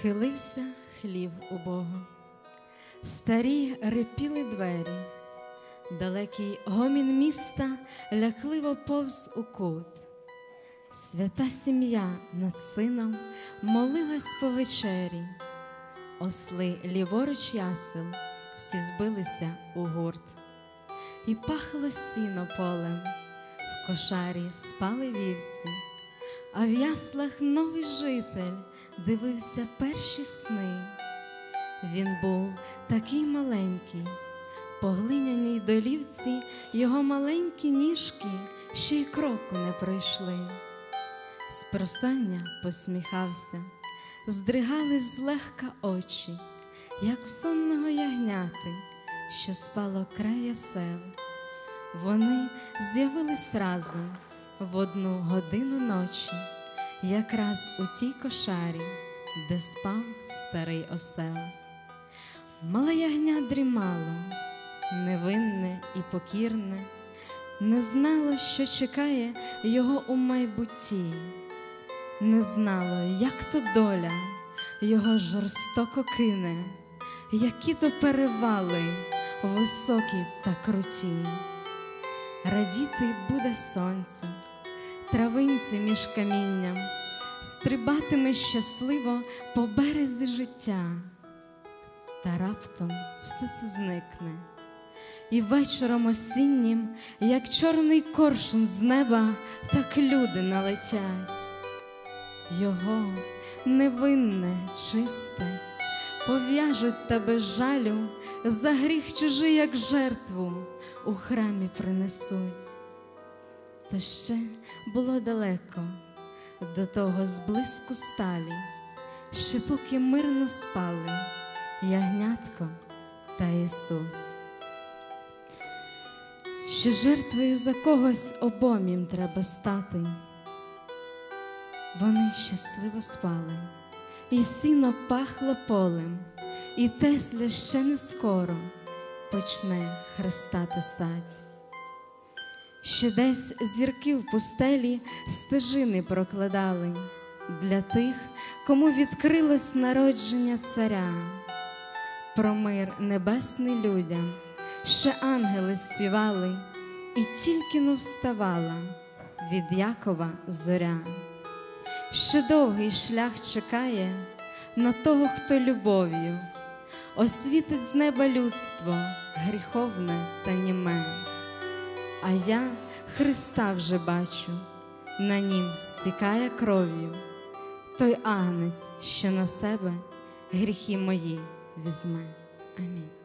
Хилився хлів у Бога, старі репіли двері, далекий гомін міста лякливо повз у кут. Свята сім'я над сином молилась по вечері, осли ліворуч ясел всі збилися у гурт, і пахло сіно полем, в кошарі спали вівці, а в яслах новий житель дивився перші сни. Він був такий маленький, по глиняній долівці його маленькі ніжки ще й кроку не пройшли. З просоння посміхався, здригались злегка очі, як в сонного ягняти, що спало край ясел. Вони з'явились разом в одну годину ночі, якраз у тій кошарі, де спав старий осел. Мале ягня дрімало, невинне і покірне, не знало, що чекає його у майбутті, не знало, як то доля його жорстоко кине, які то перевали високі та круті. Радіти буде сонцю, травинці між камінням, стрибатиме щасливо по березі життя, та раптом все це зникне, і вечором осіннім, як чорний коршун з неба, так люди налетять. Його невинне, чисте, пов'яжуть та без жалю, за гріх чужий, як жертву, у храмі принесуть. Та ще було далеко до того зблиску сталі, ще поки мирно спали ягнятко та Ісус. Що жертвою за когось обом їм треба стати. Вони щасливо спали, і сіно пахло полем, і Тесля ще не скоро почне хрестати садь. Ще десь зірки в пустелі стежини прокладали для тих, кому відкрилось народження царя, про мир небесний людям, ще ангели співали, і тільки но вставала від Якова зоря. Ще довгий шлях чекає на того, хто любов'ю освітить з неба людство гріховне та німе. А я Христа вже бачу, на нім стікає кров'ю, той агнець, що на себе гріхи мої візьме. Амінь.